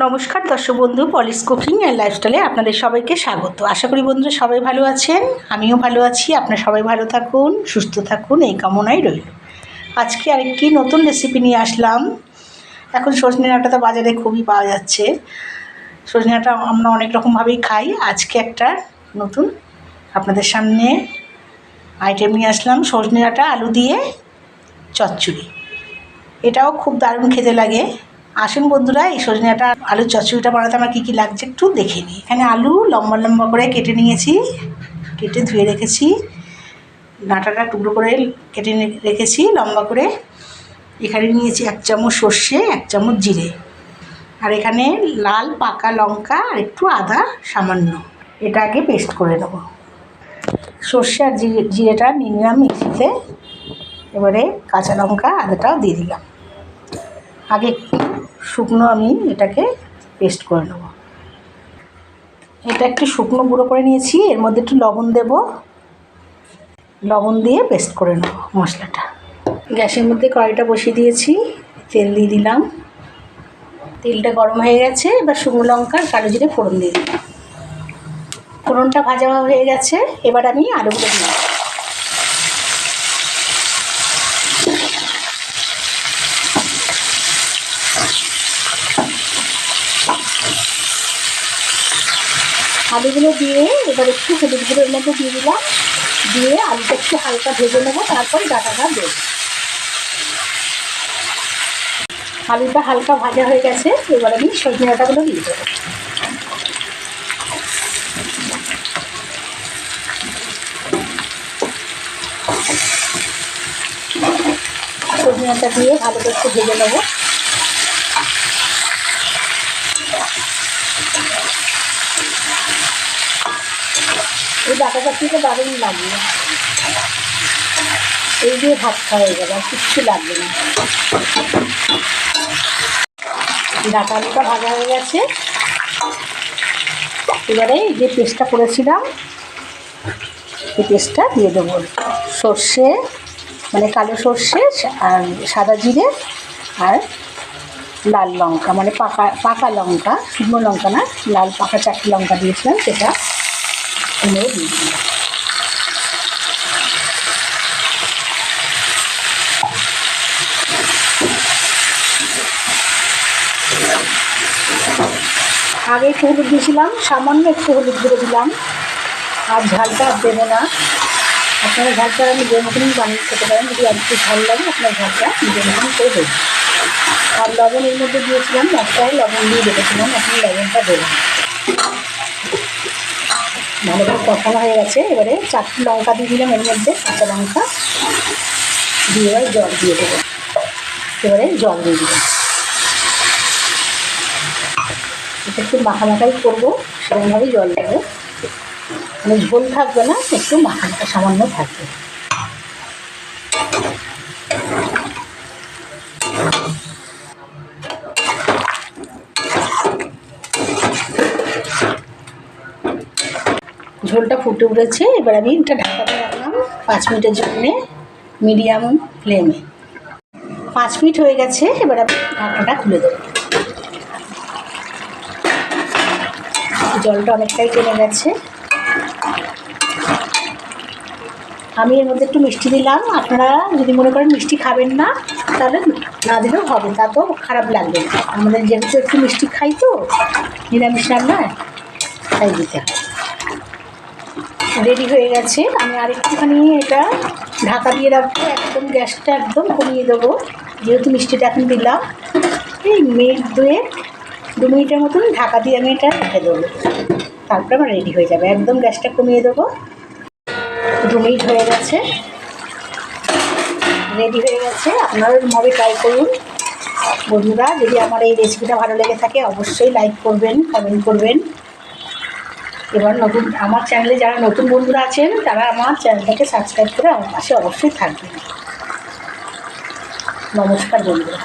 নমস্কার দর্শক বন্ধু পলিস কুকিং অ্যান্ড লাইফস্টাইলে আপনাদের সবাইকে স্বাগত। আশা করি বন্ধুরা সবাই ভালো আছেন, আমিও ভালো আছি, আপনারা সবাই ভালো থাকুন, সুস্থ থাকুন, এই কামনাই রইল। আজকে আরেকটি নতুন রেসিপি নিয়ে আসলাম। এখন সজনে ডাঁটা তো বাজারে খুবই পাওয়া যাচ্ছে। সজনে ডাঁটা আমরা অনেক রকমভাবেই খাই। আজকে একটা নতুন আপনাদের সামনে আইটেম নিয়ে আসলাম। সজনে ডাঁটা, আলু দিয়ে চচ্চড়ি। এটাও খুব দারুণ খেতে লাগে। আসুন বন্ধুরা, এই সজনেটা, আলুর চচ্চড়িটা বানাতে আমার কী কী লাগছে একটু দেখে নিই। এখানে আলু লম্বা লম্বা করে কেটে নিয়েছি, কেটে ধুয়ে রেখেছি। ডাঁটাটা টুকরো করে কেটে রেখেছি, লম্বা করে। এখানে নিয়েছি এক চামচ সর্ষে, এক চামচ জিরে। আর এখানে লাল, পাকা লঙ্কা আর একটু আদা সামান্য। এটা আগে পেস্ট করে নেব। সর্ষে আর জিরে, জিরেটা নিয়ে নিলাম মিক্সিতে। এবারে কাঁচা লঙ্কা, আদাটাও দিয়ে দিলাম। আগে শুকনো আমি এটাকে পেস্ট করে নেব। এটা একটু শুকনো গুঁড়ো করে নিয়েছি, এর মধ্যে একটু লবণ দেব। লবণ দিয়ে পেস্ট করে নেব মশলাটা। গ্যাসের মধ্যে কড়াইটা বসিয়ে দিয়েছি, তেল দিয়ে দিলাম। তেলটা গরম হয়ে গেছে, এবার শুকনো লঙ্কা কালো জিরে ফোড়ন দিয়ে দিলাম। ফোড়নটা ভাজা হয়ে গেছে, এবার আমি আলুগুলো দিলাম আলুগুলো দিয়ে, এবার একটু হলুদ গুঁড়োর মধ্যে দিয়ে দিলাম। দিয়ে আলুটা একটু হালকা ভেজে নেব, তারপর ডাটাটা দেবো। আলুটা হালকা ভাজা হয়ে গেছে, এবার আমি সজনে ডাঁটাগুলো দিয়ে দেবো। সজনে ডাঁটা দিয়ে ভালো করে একটু ভেজে নেব। এই চাটনিটা দারুণ লাগবে এই দিয়ে ভাত খাওয়া হয়ে যাবে আর কিচ্ছু লাগবে না। ডাটা আলুটা ভাজা হয়ে গেছে। এবারে যে পেস্টটা করেছিলাম, এই পেস্টটা দিয়ে দেবো। সর্ষে মানে কালো সর্ষে, আর সাদা জিরে, আর লাল লঙ্কা মানে পাকা পাকা লঙ্কা, শুকনো লঙ্কা না, লাল পাকা চারটে লঙ্কা দিয়েছিলাম, সেটা এনে দিয়ে দিলাম। আগে একটু হলুদ দিয়েছিলাম, সামান্য একটু হলুদ গুঁড়ো দিলাম, আর ঝালটা দেবো না। আপনারা ঝালটা নিজের মতনই বানিয়ে খেতে পারেন। যদি আর একটু ঝাল লাগে, আপনার ঝালটা নিজের মতন করে দেবেন আর লবণ এর মধ্যে দিয়েছিলাম মশলায় লবণ দিয়ে রেখেছিলাম আপনি লবণটা দেবেন ভালো করে কষানো হয়ে গেছে। এবারে চারটি লঙ্কা দিয়ে দিলাম এর মধ্যে, কাঁচা লঙ্কা। দিয়ে এবার জল দিয়ে দেবো। এবারে জল দিয়ে দিলাম। এটা একটু মাখা মাখাই করব, সেরকমভাবেই জল দেবো। মানে ঝোল থাকবে না, একটু মাখা মাখা সামান্য থাকবে। ঝোলটা ফুটে উঠেছে, এবার আমি এটা ঢাকাতে রাখলাম পাঁচ মিনিটের জন্যে মিডিয়াম ফ্লেমে পাঁচ মিনিট হয়ে গেছে, এবার আমি ঢাকাটা খুলে দেবো। জলটা অনেকটাই টেনে গেছে। আমি এর মধ্যে একটু মিষ্টি দিলাম। আপনারা যদি মনে করেন মিষ্টি খাবেন না, তাহলে না দিলেও হবে তা তো খারাপ লাগবে আমাদের যেহেতু একটু মিষ্টি খাই তো, নিরামিষ রান্নায় তাই দিতে রেডি হয়ে গেছে। আমি আরেকটুখানি এটা ঢাকা দিয়ে রাখব। একদম গ্যাসটা একদম কমিয়ে দেবো। যেহেতু মিষ্টিটা এখন দিলাম, এই মিনিট দুয়েক, দু মিনিটের মতন ঢাকা দিয়ে আমি এটা রেখে দেবো। তারপরে আমার রেডি হয়ে যাবে। একদম গ্যাসটা কমিয়ে দেবো। দু মিনিট হয়ে গেছে। রেডি হয়ে গেছে। আপনারা ভাবে ট্রাই করুন। বন্ধুরা, যদি আমার এই রেসিপিটা ভালো লেগে থাকে, অবশ্যই লাইক করবেন কমেন্ট করবেন। এবার নতুন, আমার চ্যানেলে যারা নতুন বন্ধুরা আছেন, তারা আমার চ্যানেলটাকে সাবস্ক্রাইব করে আমার পাশে অবশ্যই থাকবেন। নমস্কার বন্ধুরা।